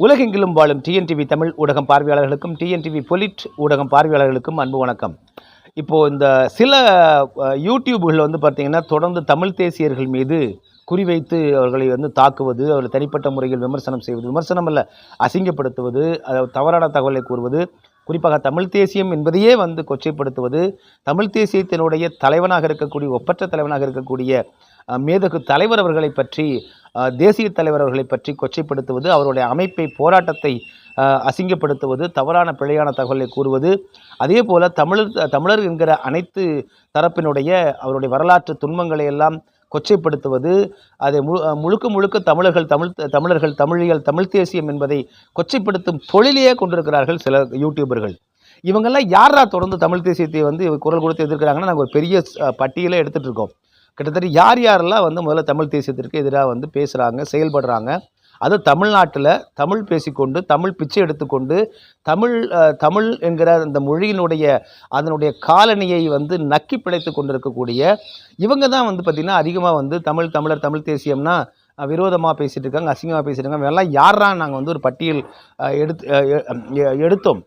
உலகெங்கிலும் வாழும் டிஎன்டிவி தமிழ் ஊடகம் பார்வையாளர்களுக்கும் டிஎன்டிவி பொலிட் ஊடகம் பார்வையாளர்களுக்கும் அன்பு வணக்கம். இப்போது இந்த சில அஹ், வந்து பார்த்திங்கன்னா தொடர்ந்து தமிழ் தேசியர்கள் மீது குறிவைத்து அவர்களை வந்து தாக்குவது அவர்களை தனிப்பட்ட முறையில் விமர்சனம் செய்வது விமர்சனம் அல்ல அசிங்கப்படுத்துவது அதாவது தவறான தகவலை கூறுவது குறிப்பாக தமிழ் தேசியம் என்பதையே வந்து கொச்சைப்படுத்துவது தமிழ் தேசியத்தினுடைய தலைவனாக இருக்கக்கூடிய ஒப்பற்ற தலைவனாக இருக்கக்கூடிய மேதகு தலைவர் அவர்களை பற்றி தேசிய தலைவர் அவர்களை பற்றி கொச்சைப்படுத்துவது அவருடைய அமைப்பை போராட்டத்தை அசிங்கப்படுத்துவது தவறான பிழையான தகவலை கூறுவது அதே போல் தமிழர் தமிழர் என்கிற அனைத்து தரப்பினுடைய அவருடைய வரலாற்று துன்பங்களை எல்லாம் கொச்சைப்படுத்துவது அதை முழு முழுக்க முழுக்க தமிழர்கள் தமிழ் தமிழர்கள் தமிழியல் தமிழ் தேசியம் என்பதை கொச்சைப்படுத்தும் தொழிலையே கொண்டிருக்கிறார்கள் சில யூடியூபர்கள். இவங்கெல்லாம் யாரா தொடர்ந்து தமிழ் தேசியத்தை வந்து குரல் கொடுத்து எதிர்க்கிறாங்கன்னா நாங்கள் ஒரு பெரிய பட்டியலை எடுத்துகிட்டு இருக்கோம். கிட்டத்தட்ட யார் யாரெல்லாம் வந்து முதல்ல தமிழ் தேசியத்திற்கு எதிராக வந்து பேசுகிறாங்க செயல்படுறாங்க அது தமிழ்நாட்டில் தமிழ் பேசிக்கொண்டு தமிழ் பிச்சை எடுத்துக்கொண்டு தமிழ் தமிழ் என்கிற அந்த மொழியினுடைய அதனுடைய காலனியை வந்து நக்கி பிழைத்து கொண்டிருக்கக்கூடிய இவங்க தான் வந்து பார்த்திங்கன்னா அதிகமாக வந்து தமிழ் தமிழர் தமிழ் தேசியம்னா விரோதமாக பேசிகிட்டு இருக்காங்க அசிங்கமாக பேசிட்டு இருக்காங்க. எல்லாம் யாரா நாங்கள் வந்து ஒரு பட்டியல் எடுத்து எடுத்தோம்.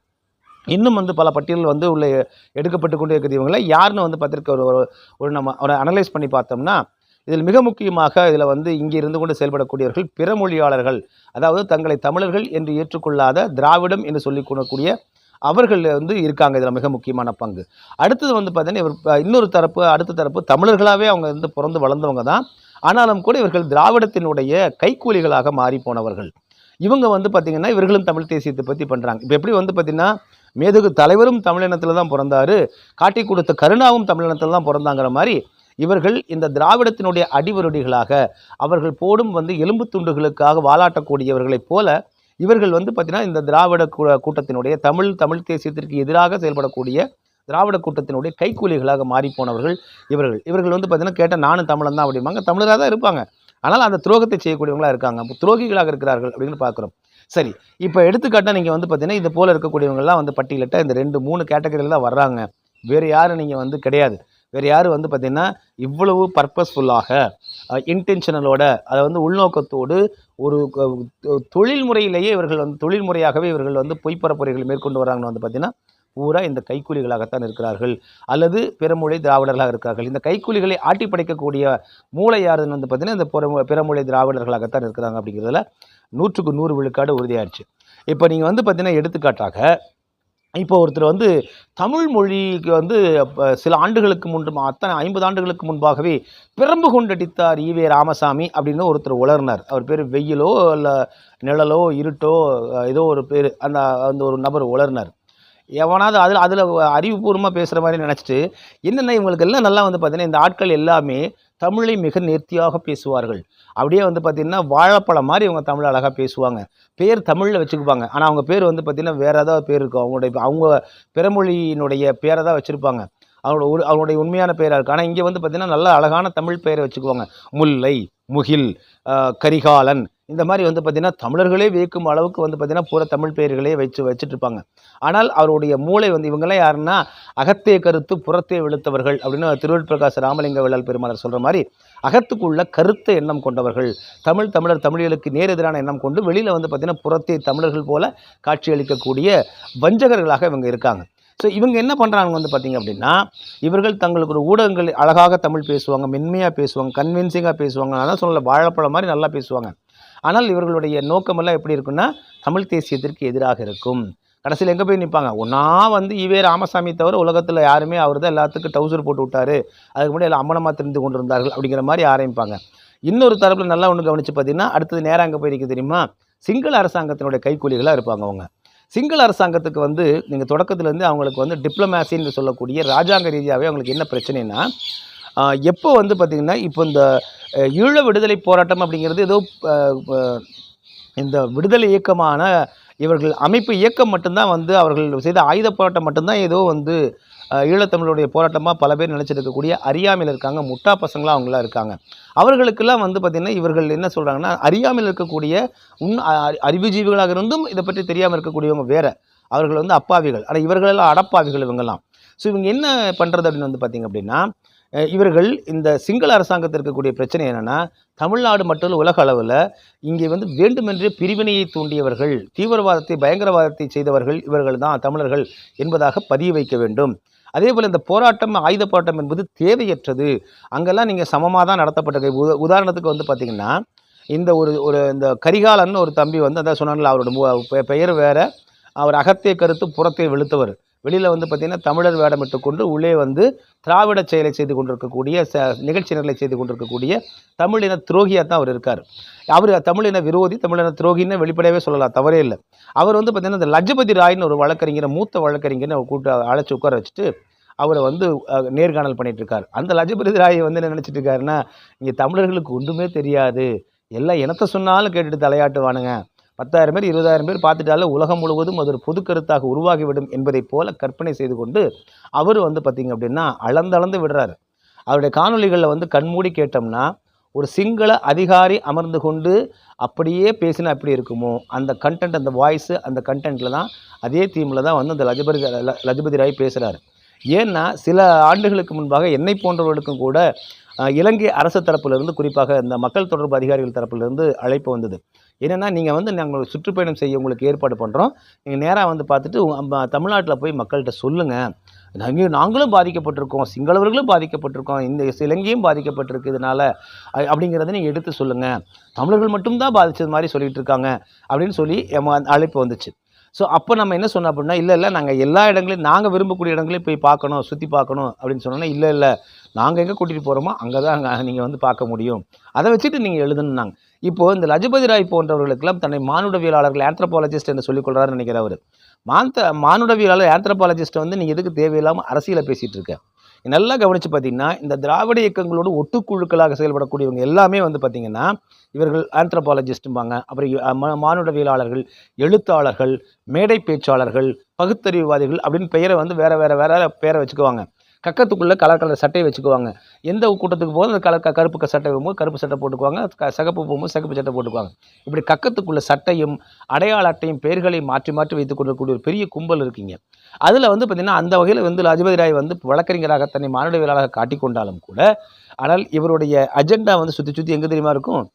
இன்னும் வந்து பல பட்டியல் வந்து உள்ள எடுக்கப்பட்டு கொண்டே இருக்குது இவங்கள யாருன்னு வந்து பார்த்திருக்க ஒரு ஒரு- நம்ம ஒரு அனலைஸ் பண்ணி பார்த்தோம்னா இதில் மிக முக்கியமாக இதில் வந்து இங்கே இருந்து கொண்டு செயல்படக்கூடியவர்கள் பிற மொழியாளர்கள் அதாவது தங்களை தமிழர்கள் என்று ஏற்றுக்கொள்ளாத திராவிடம் என்று சொல்லிக் கொள்ளக்கூடிய அவர்கள் வந்து இருக்காங்க. இதில் மிக முக்கியமான பங்கு. அடுத்தது வந்து பார்த்தீங்கன்னா இவர் இன்னொரு தரப்பு அடுத்த தரப்பு தமிழர்களாகவே அவங்க வந்து பிறந்து வளர்ந்தவங்க தான். ஆனாலும் கூட இவர்கள் திராவிடத்தினுடைய கைக்கூலிகளாக மாறி போனவர்கள். இவங்க வந்து பார்த்திங்கன்னா இவர்களும் தமிழ் தேசியத்தை பற்றி பண்ணுறாங்க இப்போ எப்படி வந்து பார்த்திங்கன்னா மேதகு தலைவரும் தமிழினத்தில் தான் பிறந்தாரு. காட்டி கொடுத்த கருணாவும் தமிழினத்தில் தான் பிறந்தாங்கிற மாதிரி இவர்கள் இந்த திராவிடத்தினுடைய அடிவருடிகளாக அவர்கள் போடும் வந்து எலும்பு துண்டுகளுக்காக வாலாட்டக்கூடியவர்களைப் போல இவர்கள் வந்து பார்த்திங்கன்னா இந்த திராவிட கூட்டத்தினுடைய தமிழ் தமிழ் தேசியத்திற்கு எதிராக செயல்படக்கூடிய திராவிட கூட்டத்தினுடைய கைக்கூலிகளாக மாறிப்போனவர்கள் இவர்கள். இவர்கள் வந்து பார்த்திங்கன்னா கேட்டால் நானும் தமிழன் தான் அப்படிம்பாங்க. தமிழராக தான் இருப்பாங்க. ஆனால் அந்த துரோகத்தை செய்யக்கூடியவங்களாக இருக்காங்க. துரோகிகளாக இருக்கிறார்கள் அப்படின்னு பார்க்குறோம். சரி இப்போ எடுத்துக்காட்டாக நீங்கள் வந்து பார்த்தீங்கன்னா இது போல் இருக்கக்கூடியவங்கலாம் வந்து பட்டியலிட்ட இந்த ரெண்டு மூணு கேட்டகரியில் தான் வர்றாங்க. வேறு யாரும் நீங்கள் வந்து கிடையாது. வேறு யாரும் வந்து பார்த்திங்கன்னா இவ்வளவு பர்பஸ்ஃபுல்லாக இன்டென்ஷனலோட அதை வந்து உள்நோக்கத்தோடு ஒரு தொழில்முறையிலேயே தொழில் முறையிலேயே இவர்கள் வந்து தொழில் முறையாகவே இவர்கள் வந்து பொய்ப்பரப்புரைகள் மேற்கொண்டு வராங்கன்னு வந்து பார்த்தீங்கன்னா பூரா இந்த கைக்கூலிகளாகத்தான் இருக்கிறார்கள். அல்லது பிறமொழி திராவிடர்களாக இருக்கிறார்கள். இந்த கைக்கூலிகளை ஆட்டி படைக்கக்கூடிய மூளை யாருன்னு வந்து பார்த்தீங்கன்னா இந்த பிற பிறமொழி திராவிடர்களாகத்தான் இருக்கிறாங்க அப்படிங்கிறதுல நூற்றுக்கு நூறு விழுக்காடு உறுதியாயிடுச்சு. இப்போ நீங்கள் வந்து பார்த்தீங்கன்னா எடுத்துக்காட்டாக இப்போ ஒருத்தர் வந்து தமிழ் மொழிக்கு வந்து சில ஆண்டுகளுக்கு முன்பு அத்தனை ஐம்பது ஆண்டுகளுக்கு முன்பாகவே பிரம்பு கொண்டடித்தார் ஈவே ராமசாமி அப்படின்னு ஒருத்தர் உளர்னார் அவர் பேர் வெயிலோ இல்லை நிழலோ இருட்டோ ஏதோ ஒரு பேர் அந்த அந்த ஒரு நபர் உளர்னார் எவனாவது அதில் அதில் அறிவுபூர்வமாக பேசுகிற மாதிரி நினச்சிட்டு என்னென்ன இவங்களுக்கு எல்லாம் நல்லா வந்து பார்த்திங்கன்னா இந்த ஆட்கள் எல்லாமே தமிழை மிக நேர்த்தியாக பேசுவார்கள். அப்படியே வந்து பார்த்திங்கன்னா வாழைப்பழம் மாதிரி இவங்க தமிழ் அழகாக பேசுவாங்க. பேர் தமிழில் வச்சுக்குப்பாங்க. ஆனால் அவங்க பேர் வந்து பார்த்திங்கன்னா வேறு ஏதாவது பேர் இருக்கும். அவங்களுடைய அவங்க பிறமொழியினுடைய பேரை தான் வச்சுருப்பாங்க. அவங்களோட ஒரு அவங்களுடைய உண்மையான பேராக இருக்கும். ஆனால் இங்கே வந்து பார்த்திங்கன்னா நல்ல அழகான தமிழ் பெயரை வச்சுக்குவாங்க. முல்லை முகில் கரிகாலன் இந்த மாதிரி வந்து பார்த்திங்கன்னா தமிழர்களே வியக்கும் அளவுக்கு வந்து பார்த்திங்கன்னா பூரா தமிழ் பெயர்களே வச்சு வச்சுட்டு இருப்பாங்க ஆனால் அவருடைய மூளை வந்து இவங்கெல்லாம் யாருன்னா அகத்தே கருத்து புறத்தே வெளுத்தவர்கள் அப்படின்னு திருவள்ளுவர் பிரகாஷ் ராமலிங்க விழால் பெருமாளர் சொல்கிற மாதிரி அகத்துக்குள்ள கருத்த எண்ணம் கொண்டவர்கள் தமிழ் தமிழர் தமிழர்களுக்கு நேர் எதிரான எண்ணம் கொண்டு வெளியில் வந்து பார்த்திங்கன்னா புறத்தே தமிழர்கள் போல காட்சியளிக்கக்கூடிய வஞ்சகர்களாக இவங்க இருக்காங்க. ஸோ இவங்க என்ன பண்ணுறாங்க வந்து பார்த்திங்க அப்படின்னா இவர்கள் தங்களுக்கு ஒரு ஊடகங்கள் அழகாக தமிழ் பேசுவாங்க மென்மையாக பேசுவாங்க கன்வின்சிங்காக பேசுவாங்க அதான் சொல்லலை வாழைப்பழம் மாதிரி நல்லா பேசுவாங்க. ஆனால் இவர்களுடைய நோக்கமெல்லாம் எப்படி இருக்குன்னா தமிழ் தேசியத்திற்கு எதிராக இருக்கும். கடைசியில் எங்கே போய் நிற்பாங்க ஒன்றா வந்து ஈவே ராமசாமி தவிர உலகத்தில் யாருமே அவர் தான் எல்லாத்துக்கும் டவுசர் போட்டு விட்டாரு. அதுக்கு முன்னாடி எல்லாம் அம்மனமாக தெரிந்து கொண்டிருந்தார்கள் அப்படிங்கிற மாதிரி ஆரம்பிப்பாங்க. இன்னொரு தரப்பில் நல்லா ஒன்று கவனித்து பார்த்தீங்கன்னா அடுத்தது நேரம் அங்கே போய் நிற்க தெரியுமா? சிங்கள அரசாங்கத்தினுடைய கைக்கூலிகளாக இருப்பாங்க அவங்க. சிங்கள அரசாங்கத்துக்கு வந்து நீங்கள் தொடக்கத்துலேருந்து அவங்களுக்கு வந்து டிப்ளமேசின்னு சொல்லக்கூடிய ராஜாங்க ரீதியாகவே அவங்களுக்கு என்ன பிரச்சனைனா எப்போ வந்து பார்த்திங்கன்னா இப்போ இந்த ஈழ விடுதலை போராட்டம் அப்படிங்கிறது ஏதோ இந்த விடுதலை இயக்கமான இவர்கள் அமைப்பு இயக்கம் மட்டும்தான் வந்து அவர்கள் செய்த ஆயுத போராட்டம் மட்டும்தான் ஏதோ வந்து அஹ், ஈழத்தமிழுடைய போராட்டமாக பல பேர் நினச்சிருக்கக்கூடிய அறியாமையில் இருக்காங்க. முட்டா பசங்களாம் அவங்களாம் இருக்காங்க. அவர்களுக்கெல்லாம் வந்து பார்த்திங்கன்னா இவர்கள் என்ன சொல்கிறாங்கன்னா அறியாமையில் இருக்கக்கூடிய உன் அ- அறிவுஜீவிகளாக இருந்தும் இதை பற்றி தெரியாமல் இருக்கக்கூடியவங்க வேறு. அவர்கள் வந்து அப்பாவிகள். ஆனால் இவர்களெல்லாம் அடப்பாவிகள் இவங்கெல்லாம். ஸோ இவங்க என்ன பண்ணுறது அப்படின்னு வந்து பார்த்திங்க அப்படின்னா இவர்கள் இந்த சிங்கள அரசாங்கத்தில் இருக்கக்கூடிய பிரச்சனை என்னென்னா தமிழ்நாடு மட்டும் உலக அளவில் இங்கே வந்து வேண்டுமென்றே பிரிவினையை தூண்டியவர்கள் தீவிரவாதத்தை பயங்கரவாதத்தை செய்தவர்கள் இவர்கள் தான் தமிழர்கள் என்பதாக பதிய வைக்க வேண்டும். அதே போல் இந்த போராட்டம் ஆயுத போராட்டம் என்பது தேவையற்றது. அங்கெல்லாம் நீங்கள் சமமாக தான் நடத்தப்பட்டது உத உதாரணத்துக்கு வந்து பார்த்திங்கன்னா இந்த ஒரு ஒரு இந்த கரிகாலன் ஒரு தம்பி வந்து அதான் சொன்னாங்கல்ல அவரோட மு- பெயர் வேற. அவர் அகத்தே கருத்து புறத்தை வெளுத்தவர். வெளியில் வந்து பார்த்திங்கன்னா தமிழர் வேடமிட்டு கொண்டு உள்ளே வந்து திராவிட செயலை செய்து கொண்டிருக்கக்கூடிய ச நிகழ்ச்சி நிலை செய்து கொண்டிருக்கக்கூடிய தமிழின துரோகியாக தான் அவர் இருக்கார். அவர் தமிழின விரோதி தமிழின துரோகின்னு வெளிப்படையாகவே சொல்லலாம் தவறே இல்லை. அவர் வந்து பார்த்திங்கன்னா இந்த லஜபதி ராய்னு ஒரு வழக்கறிஞரை மூத்த வழக்கறிஞர்னு அவர் கூட்ட அழைச்சி உட்கார வச்சுட்டு அவரை வந்து நேர்காணல் பண்ணிகிட்டு இருக்கார் அந்த லஜபதி ராயை வந்து என்ன நினச்சிட்டு இருக்காருன்னா இங்கே தமிழர்களுக்கு ஒன்றுமே தெரியாது. எல்லாம் இனத்தை சொன்னாலும் கேட்டுட்டு தலையாட்டுவானுங்க. பத்தாயிரம் பேர் இருபதாயிரம் பேர் பார்த்துட்டாலே உலகம் முழுவதும் அது ஒரு பொது கருத்தாக உருவாகிவிடும் என்பதைப் போல கற்பனை செய்து கொண்டு அவர் வந்து பார்த்திங்க அப்படின்னா அளந்தளந்து விடுறாரு. அவருடைய காணொளிகளில் வந்து கண்மூடி கேட்டோம்னா ஒரு சிங்கள அதிகாரி அமர்ந்து கொண்டு அப்படியே பேசினா எப்படி இருக்குமோ அந்த கண்டென்ட் அந்த வாய்ஸு அந்த கண்டென்ட்டில் தான் அதே தீமில் தான் வந்து அந்த லஜபதி ல- லஜபதி ராய் பேசுகிறாரு ஏன்னா சில ஆண்டுகளுக்கு முன்பாக என்னை போன்றவர்களுக்கும் கூட இலங்கை அரசு தரப்பிலிருந்து குறிப்பாக இந்த மக்கள் தொடர்பு அதிகாரிகள் தரப்பிலிருந்து அழைப்பு வந்தது. என்னென்னா நீங்கள் வந்து நாங்கள் சுற்றுப்பயணம் செய்ய உங்களுக்கு ஏற்பாடு பண்ணுறோம் நீங்கள் நேராக வந்து பார்த்துட்டு தமிழ்நாட்டில் போய் மக்கள்கிட்ட சொல்லுங்கள் நாங்கள் நாங்களும் பாதிக்கப்பட்டிருக்கோம். சிங்களவர்களும் பாதிக்கப்பட்டிருக்கோம். இந்த இலங்கையும் பாதிக்கப்பட்டிருக்கு இதனால். அப்படிங்கிறத நீங்கள் எடுத்து சொல்லுங்கள் தமிழர்கள் மட்டும்தான் பாதித்தது மாதிரி சொல்லிகிட்டு இருக்காங்க. அப்படின்னு சொல்லி அழைப்பு வந்துச்சு. ஸோ அப்போ நம்ம என்ன சொன்னோம் அப்படின்னா இல்லை இல்லை நாங்கள் எல்லா இடங்களையும் நாங்கள் விரும்பக்கூடிய இடங்களையும் போய் பார்க்கணும் சுற்றி பார்க்கணும் அப்படின்னு சொன்னோன்னா இல்லை இல்லை நாங்கள் எங்கே கூட்டிகிட்டு போகிறோமோ அங்கே தான் நீங்கள் வந்து பார்க்க முடியும். அதை வச்சுட்டு நீங்கள் எழுதுனாங்க இப்போது இந்த லஜபதி ராய் போன்றவர்களுக்கெல்லாம் தன்னை மானுடவியலாளர்கள் ஆந்த்ரபாலஜிஸ்ட் என்று சொல்லிக் நினைக்கிறவர் நினைக்கிறேன் அவர். மாந்த மானுடவியலாளர் ஆந்த்ரபாலஜிஸ்ட்டை வந்து நீங்கள் எதுக்கு தேவையில்லாமல் அரசியலை பேசிகிட்டு இருக்கேன் நல்லா கவனித்து பார்த்தீங்கன்னா இந்த திராவிட இயக்கங்களோடு ஒட்டுக்குழுக்களாக செயல்படக்கூடியவங்க எல்லாமே வந்து பார்த்திங்கன்னா இவர்கள் ஆந்த்ரோபாலஜிஸ்ட்டும்பாங்க அப்புறம் மானுடவியலாளர்கள் எழுத்தாளர்கள் மேடை பேச்சாளர்கள் பகுத்தறிவுவாதிகள் அப்படின்னு பெயரை வந்து வேறு வேறு வேறு பேரை வச்சுக்குவாங்க. கக்கத்துக்குள்ளே கலர் கலர் சட்டையை வச்சுக்குவாங்க. எந்த கூட்டத்துக்கு போகும்போது அந்த கலர் க- கருப்பு சட்டை போகும்போது கருப்பு சட்டை போட்டுக்குவாங்க. க- போகும்போது சகப்பு சட்டை போட்டுக்குவாங்க. இப்படி கக்கத்துக்குள்ள சட்டையும் அடையாள அட்டையும் பெயர்களையும் மாற்றி மாற்றி வைத்துக் கொள்ளக்கூடிய ஒரு பெரிய கும்பல் இருக்கீங்க அதில் வந்து பார்த்திங்கன்னா அந்த வகையில் வந்து லஜபதி ராய் வந்து வழக்கறிஞராக தன்னை மானுடவியலாளராக காட்டிக்கொண்டாலும் கூட ஆனால் இவருடைய அஜெண்டா வந்து சுற்றி சுற்றி எங்கே தெரியுமா இருக்கும்?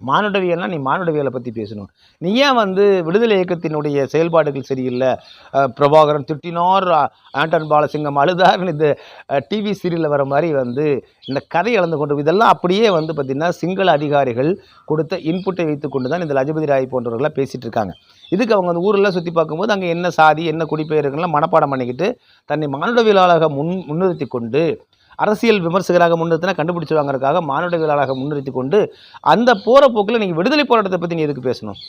மானுடவியல்னால் நீ மானுடவியலை பற்றி பேசணும். நீ ஏன் வந்து விடுதலை இயக்கத்தினுடைய செயல்பாடுகள் சரியில்லை? பிரபாகரன் திட்டினார் ஆண்டன் பாலசிங்கம் அழுதார்னு இந்த டிவி சீரியலில் வர மாதிரி வந்து இந்த கதை இழந்து கொண்டு இதெல்லாம் அப்படியே வந்து பார்த்திங்கன்னா சிங்கள அதிகாரிகள் கொடுத்த இன்புட்டை வைத்து கொண்டு தான் இந்த லஜபதி ராய் போன்றவர்களாக பேசிகிட்டு இருக்காங்க. இதுக்கு அவங்க அந்த ஊரெல்லாம் சுற்றி பார்க்கும்போது அங்கே என்ன சாதி என்ன குடிப்பெயர்கள்லாம் மனப்பாடம் பண்ணிக்கிட்டு தன்னை மானுடவியலாளராக முன் முன்னிறுத்தி கொண்டு அரசியல் விமர்சகராக முன்னிறுத்தினா கண்டுபிடிச்சுவாங்கிறதுக்காக மானுடவியலாளராக முன்னிறுத்தி கொண்டு அந்த போகிற போக்கில் நீங்கள் விடுதலை போராட்டத்தை பற்றி நீ எதுக்கு பேசணும்?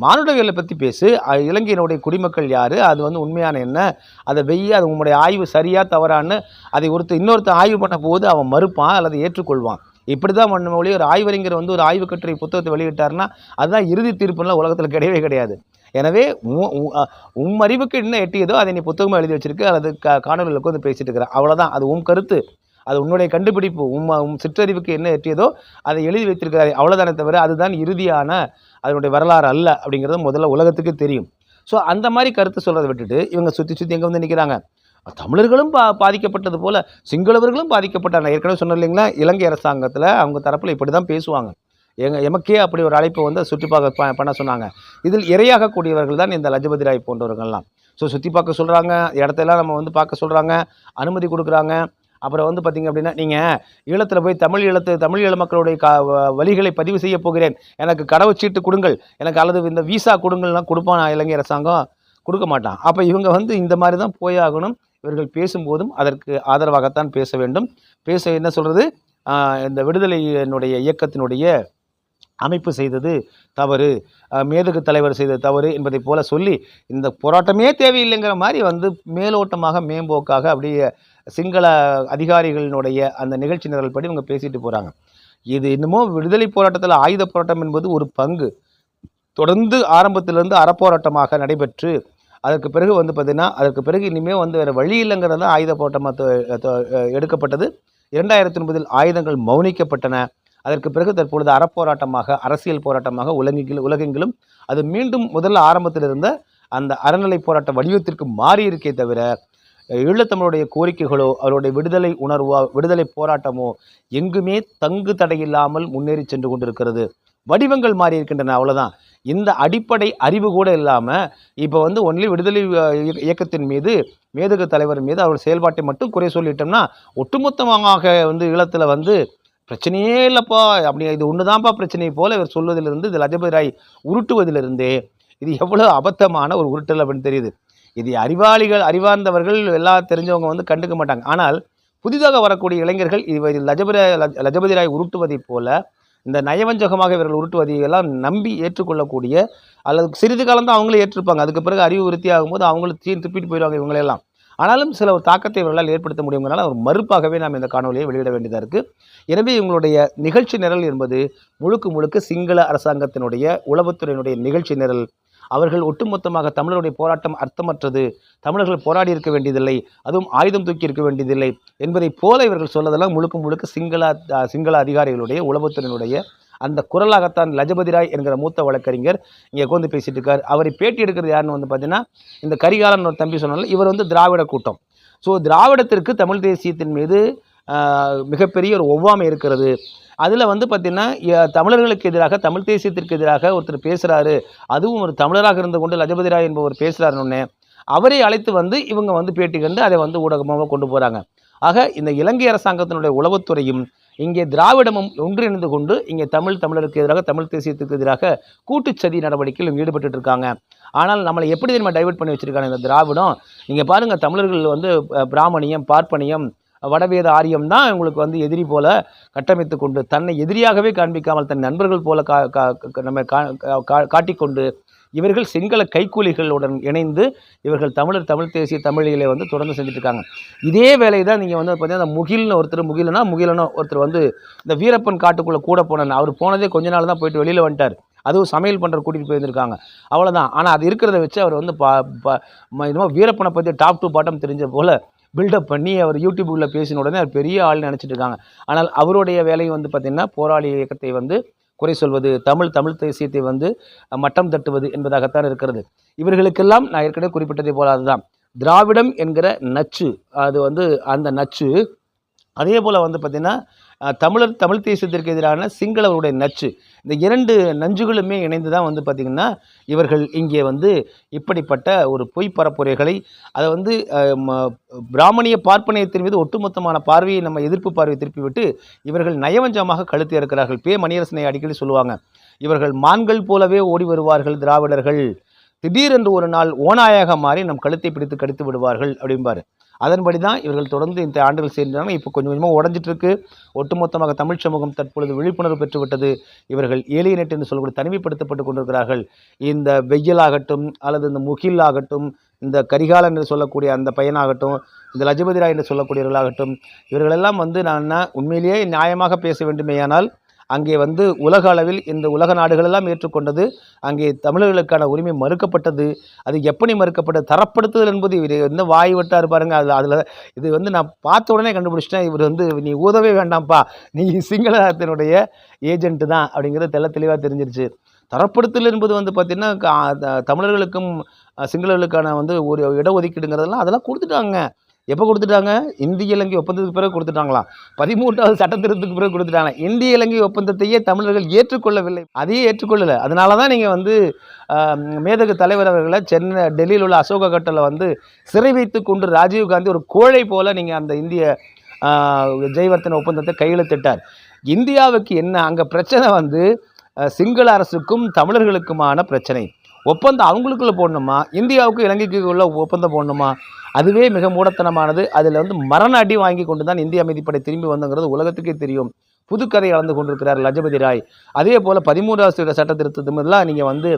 மானுடவியலை பற்றி பேசு. இலங்கையினுடைய குடிமக்கள் யார்? அது வந்து உண்மையான என்ன? அதை வெய்ய அது உங்களுடைய ஆய்வு சரியாக தவறான்னு அதை ஒருத்தர் இன்னொருத்தர் ஆய்வு பண்ண போது அவன் மறுப்பான் அல்லது ஏற்றுக்கொள்வான். இப்படி தான் பண்ண மொழி ஒரு ஆய்வறிஞர் வந்து ஒரு ஆய்வு கட்டுரை புத்தகத்தை வெளியிட்டாருன்னா அதுதான் இறுதி தீர்ப்புலாம் உலகத்தில் கிடையவே கிடையாது. எனவே உ- உ- உம் அறிவுக்கு என்ன எட்டியதோ அதை நீ புத்தகமாக எழுதி வச்சிருக்கு அல்லது க காணொலியில் உட்காந்து பேசிட்டு இருக்கிற. அவ்வளோதான் அது உன் கருத்து. அது உன்னுடைய கண்டுபிடிப்பு உம் உம் சிற்றறிவுக்கு என்ன ஏற்றியதோ அதை எழுதி வைத்திருக்கிறார் அவ்வளோதானே தவிர அதுதான் இறுதியான அதனுடைய வரலாறு அல்ல அப்படிங்கிறது முதல்ல உலகத்துக்கு தெரியும். ஸோ அந்த மாதிரி கருத்து சொல்கிறத விட்டுட்டு இவங்க சுற்றி சுற்றி எங்கே வந்து நிற்கிறாங்க தமிழர்களும் பா பாதிக்கப்பட்டது போல் சிங்களவர்களும் பாதிக்கப்பட்டாங்க. ஏற்கனவே சொன்ன இல்லைங்களா? இலங்கை அரசாங்கத்தில் அவங்க தரப்பில் இப்படி தான் பேசுவாங்க. எங்கள் எமக்கே அப்படி ஒரு அழைப்பு வந்து சுற்றி பார்க்க பண்ண சொன்னாங்க. இதில் இரையாகக்கூடியவர்கள் தான் இந்த லஜபதி ராய் போன்றவர்கள்லாம். ஸோ சுற்றி பார்க்க சொல்கிறாங்க இடத்தையெல்லாம் நம்ம வந்து பார்க்க சொல்கிறாங்க அனுமதி கொடுக்குறாங்க. அப்புறம் வந்து பார்த்திங்க அப்படின்னா நீங்கள் ஈழத்தில் போய் தமிழ் ஈழத்து தமிழ் ஈழ மக்களுடைய கா வ- வழிகளை பதிவு செய்ய போகிறேன். எனக்கு கடவுச்சீட்டு கொடுங்கள். எனக்கு அல்லது இந்த விசா கொடுங்கள்லாம் கொடுப்பான் இலங்கை அரசாங்கம்? கொடுக்க மாட்டான். அப்போ இவங்க வந்து இந்த மாதிரி தான் போயாகணும் இவர்கள் பேசும்போதும் அதற்கு ஆதரவாகத்தான் பேச வேண்டும். பேச என்ன சொல்கிறது இந்த விடுதலையினுடைய இயக்கத்தினுடைய அமைப்பு செய்தது தவறு. மேதகு தலைவர் செய்தது தவறு என்பதைப் போல சொல்லி இந்த போராட்டமே தேவையில்லைங்கிற மாதிரி வந்து மேலோட்டமாக மேம்போக்காக அப்படியே சிங்கள அதிகாரிகளினுடைய அந்த நிகழ்ச்சி நிரல் படி இவங்க பேசிட்டு போகிறாங்க இது என்னமோ விடுதலை போராட்டத்தில் ஆயுத போராட்டம் என்பது ஒரு பங்கு. தொடர்ந்து ஆரம்பத்திலிருந்து அறப்போராட்டமாக நடைபெற்று அதற்கு பிறகு வந்து பார்த்திங்கன்னா அதற்கு பிறகு இனிமேல் வந்து வேறு வழி இல்லைங்கிறது தான் ஆயுத போராட்டமாக தொ- எடுக்கப்பட்டது. இரண்டாயிரத்தி ஒன்பதில் ஆயுதங்கள் மௌனிக்கப்பட்டன. அதற்கு பிறகு தற்பொழுது அறப்போராட்டமாக அரசியல் போராட்டமாக உலகெங்கிலும் உலகெங்கிலும் அது மீண்டும் முதல்ல ஆரம்பத்தில் இருந்த அந்த அறநிலை போராட்ட வடிவத்திற்கு மாறி இருக்கே தவிர ஈழத்தமிழுடைய கோரிக்கைகளோ அவருடைய விடுதலை உணர்வோ விடுதலை போராட்டமோ எங்குமே தங்கு தடையில்லாமல் முன்னேறி சென்று கொண்டிருக்கிறது. வடிவங்கள் மாறி இருக்கின்றன அவ்வளோதான் இந்த அடிப்படை அறிவு கூட இல்லாமல் இப்போ வந்து ஒன்லி விடுதலை இயக்கத்தின் மீது மேதகு தலைவர் மீது அவர் செயல்பாட்டை மட்டும் குறை சொல்லிட்டோம்னா ஒட்டுமொத்தமாக வந்து ஈழத்தில் வந்து பிரச்சனையே இல்லைப்பா. அப்படி இது ஒன்று தான்ப்பா பிரச்சனை போல இவர் சொல்வதிலிருந்து இது லஜபதி ராய் உருட்டுவதிலிருந்தே இது எவ்வளோ அபத்தமான ஒரு உருட்டல் அப்படின்னு தெரியுது. இது அறிவாளிகள் அறிவார்ந்தவர்கள் எல்லாம் தெரிஞ்சவங்க வந்து கண்டுக்க மாட்டாங்க. ஆனால் புதிதாக வரக்கூடிய இளைஞர்கள் இவர் லஜபதி லஜபதி ராய் உருட்டுவதைப் போல இந்த நயவஞ்சகமாக இவர்கள் உருட்டுவதை எல்லாம் நம்பி ஏற்றுக்கொள்ளக்கூடிய அல்லது சிறிது காலம் தான் அவங்களே ஏற்றிருப்பாங்க. அதுக்கு பிறகு அறிவு விருத்தி ஆகும்போது அவங்களும் தீ துப்பிட்டு போயிடுவாங்க இவங்களெல்லாம். ஆனாலும் சில ஒரு தாக்கத்தை இவர்களால் ஏற்படுத்த முடியுங்கிறனால ஒரு மறுப்பாகவே நாம் இந்த காணொலியை வெளியிட வேண்டியதாக இருக்குது எனவே இவங்களுடைய நிகழ்ச்சி நிரல் என்பது முழுக்க முழுக்க சிங்கள அரசாங்கத்தினுடைய உளவுத்துறையினுடைய நிகழ்ச்சி நிரல். அவர்கள் ஒட்டுமொத்தமாக தமிழருடைய போராட்டம் அர்த்தமற்றது. தமிழர்கள் போராடி இருக்க வேண்டியதில்லை அதுவும் ஆயுதம் தூக்கி இருக்க வேண்டியதில்லை என்பதை போல இவர்கள் சொல்லதெல்லாம் முழுக்க முழுக்க சிங்கள சிங்கள அதிகாரிகளுடைய உளவுத்துறையினுடைய அந்த குரலாகத்தான் லஜபதி ராய் என்கிற மூத்த வழக்கறிஞர் இங்கே கோந்து பேசிட்டு இருக்கார். அவரை பேட்டி எடுக்கிறது யாருன்னு வந்து பார்த்தீங்கன்னா இந்த கரிகாலன் ஒரு தம்பி சொன்னால இவர் வந்து திராவிட கூட்டம். ஸோ திராவிடத்திற்கு தமிழ் தேசியத்தின் மீது மிகப்பெரிய ஒரு ஒவ்வாமை இருக்கிறது. அதில் வந்து பார்த்திங்கன்னா தமிழர்களுக்கு எதிராக தமிழ் தேசியத்திற்கு எதிராக ஒருத்தர் பேசுகிறாரு அதுவும் ஒரு தமிழராக இருந்து கொண்டு லஜபதி ராய் என்பவர் பேசுகிறாருன்னு அவரை அழைத்து வந்து இவங்க வந்து பேட்டி கண்டு அதை வந்து ஊடகமாக கொண்டு போகிறாங்க ஆக இந்த இலங்கை அரசாங்கத்தினுடைய உளவுத்துறையும் இங்கே திராவிடமும் ஒன்றிணைந்து கொண்டு இங்கே தமிழ் தமிழருக்கு எதிராக தமிழ் தேசியத்துக்கு எதிராக கூட்டுச்சதி நடவடிக்கையில் ஈடுபட்டு இருக்காங்க ஆனால் நம்மளை எப்படி தெரியுமா டைவெர்ட் பண்ணி வச்சிருக்காங்க இந்த திராவிடம்? நீங்கள் பாருங்கள் தமிழர்கள் வந்து பிராமணியம் பார்ப்பனியம் வடவேத ஆரியம் தான் உங்களுக்கு வந்து எதிரி போல கட்டமைத்து கொண்டு தன்னை எதிரியாகவே காண்பிக்காமல் தன் நண்பர்கள் போல கா கா- நம்ம கா கா- காட்டிக்கொண்டு இவர்கள் சிங்கள கைக்கூலிகளுடன் இணைந்து இவர்கள் தமிழர் தமிழ் தேசிய தமிழிலே வந்து தொடர்ந்து செஞ்சுட்ருக்காங்க. இதே வேலை தான் நீங்கள் வந்து பார்த்தீங்கன்னா அந்த முகில்னு ஒருத்தர் முகிலனா முகிலனோ ஒருத்தர் வந்து இந்த வீரப்பன் காட்டுக்குள்ளே கூட போனேன். அவர் போனதே கொஞ்ச நாள் தான் போயிட்டு வெளியில் வந்துட்டார். அதுவும் சமையல் பண்ணுற கூட்டிகிட்டு போயிருந்திருக்காங்க. அவ்வளோதான் ஆனால் அது இருக்கிறத வச்சு அவர் வந்து பா பா- ம- என்னமோ வீரப்பனை பற்றி டாப் டு பாட்டம் தெரிஞ்ச போல் பில்டப் பண்ணி அவர் யூடியூப்பில் பேசின உடனே அவர் பெரிய ஆள்னு நினச்சிட்டு இருக்காங்க ஆனால் அவருடைய வேலையும் வந்து பார்த்திங்கன்னா போராளி இயக்கத்தை வந்து குறை சொல்வது தமிழ் தமிழ் தேசியத்தை வந்து மட்டம் தட்டுவது என்பதாகத்தான் இருக்கிறது. இவர்களுக்கெல்லாம் நான் ஏற்கனவே குறிப்பிட்டதை போல அதுதான். திராவிடம் என்கிற நச்சு அது வந்து அந்த நச்சு அதே போல் வந்து பார்த்திங்கன்னா தமிழர் தமிழ் தேசியத்திற்கு எதிரான சிங்களவருடைய நச்சு. இந்த இரண்டு நஞ்சுகளுமே இணைந்து தான் வந்து பார்த்திங்கன்னா இவர்கள் இங்கே வந்து இப்படிப்பட்ட ஒரு பொய் பரப்புரைகளை அதை வந்து ம- பிராமணிய பார்ப்பனியத்தின் மீது ஒட்டுமொத்தமான பார்வையை நம்ம எதிர்ப்பு பார்வையை திருப்பி விட்டு இவர்கள் நயவஞ்சமாக கழுத்து இருக்கிறார்கள் பே மணியரசனை அடிக்கடி சொல்லுவாங்க. இவர்கள் மான்கள் போலவே ஓடி வருவார்கள் திராவிடர்கள். திடீரென்று ஒரு நாள் ஓநாயாக மாறி நம் கழுத்தை பிடித்து கடித்து விடுவார்கள் அப்படிம்பாரு. அதன்படி தான் இவர்கள் தொடர்ந்து இந்த ஆண்டுகள் சேர்ந்தாங்க இப்போ கொஞ்சம் கொஞ்சமாக உடஞ்சிட்டு இருக்கு ஒட்டுமொத்தமாக தமிழ் சமூகம் தற்பொழுது விழிப்புணர்வு பெற்றுவிட்டது. இவர்கள் ஏலியனட் என்று சொல்லக்கூடிய தனிமைப்படுத்தப்பட்டு கொண்டிருக்கிறார்கள். இந்த வெயிலாகட்டும் அல்லது இந்த முகில் ஆகட்டும் இந்த கரிகாலன் என்று சொல்லக்கூடிய அந்த பையனாகட்டும் இந்த லஜபதி ராய் என்று சொல்லக்கூடியவர்களாகட்டும் இவர்களெல்லாம் வந்து நான் உண்மையிலேயே நியாயமாக பேச வேண்டுமேயானால் அங்கே வந்து உலக அளவில் இந்த உலக நாடுகளெல்லாம் ஏற்றுக்கொண்டது. அங்கே தமிழர்களுக்கான உரிமை மறுக்கப்பட்டது. அது எப்படி மறுக்கப்பட்டது? தரப்படுத்துதல் என்பது இவர் என்ன வாய் விட்டார் பாருங்க. அதில் அதில் இது வந்து நான் பார்த்த உடனே கண்டுபிடிச்சிட்டேன். இவர் வந்து நீ ஊதவே வேண்டாம்ப்பா. நீ சிங்களத்தினுடைய ஏஜென்ட்டு தான். அப்படிங்கிறது தெல்ல தெளிவாக தெரிஞ்சிருச்சு. தரப்படுத்தல் என்பது வந்து பார்த்திங்கன்னா கா- தமிழர்களுக்கும் சிங்களர்களுக்கான வந்து ஒரு இடஒதுக்கீடுங்கிறதெல்லாம் அதெல்லாம் கொடுத்துட்டாங்க. எப்போ கொடுத்துட்டாங்க? இந்திய இலங்கை ஒப்பந்தத்துக்கு பிறகு கொடுத்துட்டாங்களா? பதிமூன்றாவது சட்ட திருத்தத்துக்கு பிறகு கொடுத்துட்டாங்க இந்திய இலங்கை ஒப்பந்தத்தையே தமிழர்கள் ஏற்றுக்கொள்ளவில்லை. அதையே ஏற்றுக்கொள்ளலை. அதனால தான் நீங்கள் வந்து மேதகு தலைவர் அவர்களை சென்னை டெல்லியில் உள்ள அசோக கட்டலில் வந்து சிறை வைத்து கொண்டு ராஜீவ் காந்தி ஒரு கோழை போல் நீங்கள் அந்த இந்திய ஜெய்வர்த்தன ஒப்பந்தத்தை கையெழுத்திட்டார் இந்தியாவுக்கு என்ன? அங்கே பிரச்சனை வந்து சிங்கள அரசுக்கும் தமிழர்களுக்குமான பிரச்சனை. ஒப்பந்தம் அவங்களுக்குள்ளே போடணுமா? இந்தியாவுக்கு இலங்கைக்கு உள்ள ஒப்பந்தம் போடணுமா? அதுவே மிக மூடத்தனமானது. அதில் வந்து மரண அடி வாங்கி கொண்டு தான் இந்திய அமைதிப்படை திரும்பி வந்தங்கிறது உலகத்துக்கே தெரியும். புதுக்கதை கலந்து கொண்டிருக்கிறார் லஜபதி ராய். அதே போல் பதிமூன்றாவது சட்ட திருத்தமெல்லாம் நீங்கள் வந்து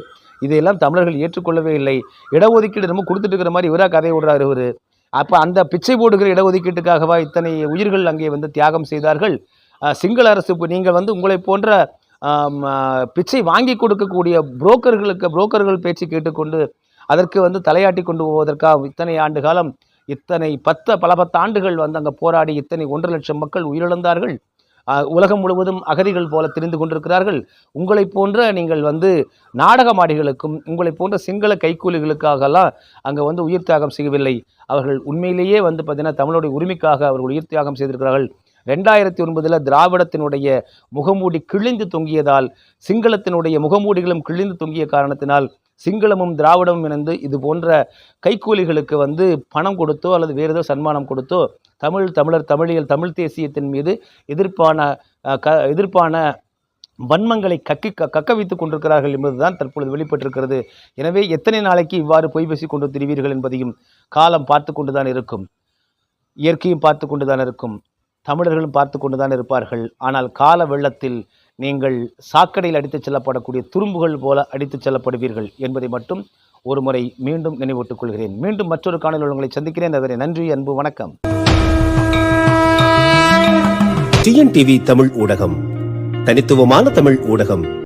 இதையெல்லாம் தமிழர்கள் ஏற்றுக்கொள்ளவே இல்லை. இடஒதுக்கீடு நம்ம கொடுத்துட்டு இருக்கிற மாதிரி இவராக கதை விடுறாரு இவர் அப்போ அந்த பிச்சை போடுகிற இடஒதுக்கீட்டுக்காகவா இத்தனை உயிர்கள் அங்கே வந்து தியாகம் செய்தார்கள்? சிங்கள அரசு நீங்கள் வந்து உங்களை போன்ற பிச்சை வாங்கி கொடுக்கக்கூடிய புரோக்கர்களுக்கு புரோக்கர்கள் பேச்சு கேட்டுக்கொண்டு அதற்கு வந்து தலையாட்டி கொண்டு போவதற்காக இத்தனை ஆண்டு காலம் இத்தனை பத்து பல பத்து ஆண்டுகள் வந்து அங்கே போராடி இத்தனை ஒன்றரை லட்சம் மக்கள் உயிரிழந்தார்கள். உலகம் முழுவதும் அகதிகள் போல திரிந்து கொண்டிருக்கிறார்கள். உங்களைப் போன்ற நீங்கள் வந்து நாடகமாடிகளுக்கும் உங்களைப் போன்ற சிங்கள கைக்கூலிகளுக்காகலாம் அங்கே வந்து உயிர் தியாகம் செய்யவில்லை. அவர்கள் உண்மையிலேயே வந்து பார்த்தீங்கன்னா தமிழுடைய உரிமைக்காக அவர்கள் உயிர் தியாகம் செய்திருக்கிறார்கள். ரெண்டாயிரத்தி ஒன்பதில் திராவிடத்தினுடைய முகமூடி கிழிந்து தொங்கியதால் சிங்களத்தினுடைய முகமூடிகளும் கிழிந்து தொங்கிய காரணத்தினால் சிங்களமும் திராவிடமும் இணைந்து இது போன்ற கைக்கூலிகளுக்கு வந்து பணம் கொடுத்தோ அல்லது வேறு ஏதோ சன்மானம் கொடுத்தோ தமிழ் தமிழர் தமிழியல் தமிழ் தேசியத்தின் மீது எதிர்ப்பான க எதிர்ப்பான வன்மங்களை கக்கி க- கக்க வைத்துக் கொண்டிருக்கிறார்கள் என்பதுதான் தற்பொழுது வெளிப்பட்டிருக்கிறது. எனவே எத்தனை நாளைக்கு இவ்வாறு பொய் பேசி கொண்டு திரிவீர்கள் என்பதையும் காலம் பார்த்து கொண்டுதான் இருக்கும். இயற்கையும் பார்த்து கொண்டுதான் இருக்கும். தமிழர்களும் பார்த்து கொண்டுதான் இருப்பார்கள். ஆனால் கால வெள்ளத்தில் நீங்கள் சாக்கடையில் அடித்துச் செல்லப்படக்கூடிய துரும்புகள் போல அடித்துச் செல்லப்படுவீர்கள் என்பதை மட்டும் ஒருமுறை மீண்டும் நினைவூட்டுக் கொள்கிறேன். மீண்டும் மற்றொரு காணொலியில் உங்களை சந்திக்கிறேன். அதுவரை நன்றி அன்பு வணக்கம். டிஎன்டிவி தமிழ் ஊடகம். தனித்துவமான தமிழ் ஊடகம்.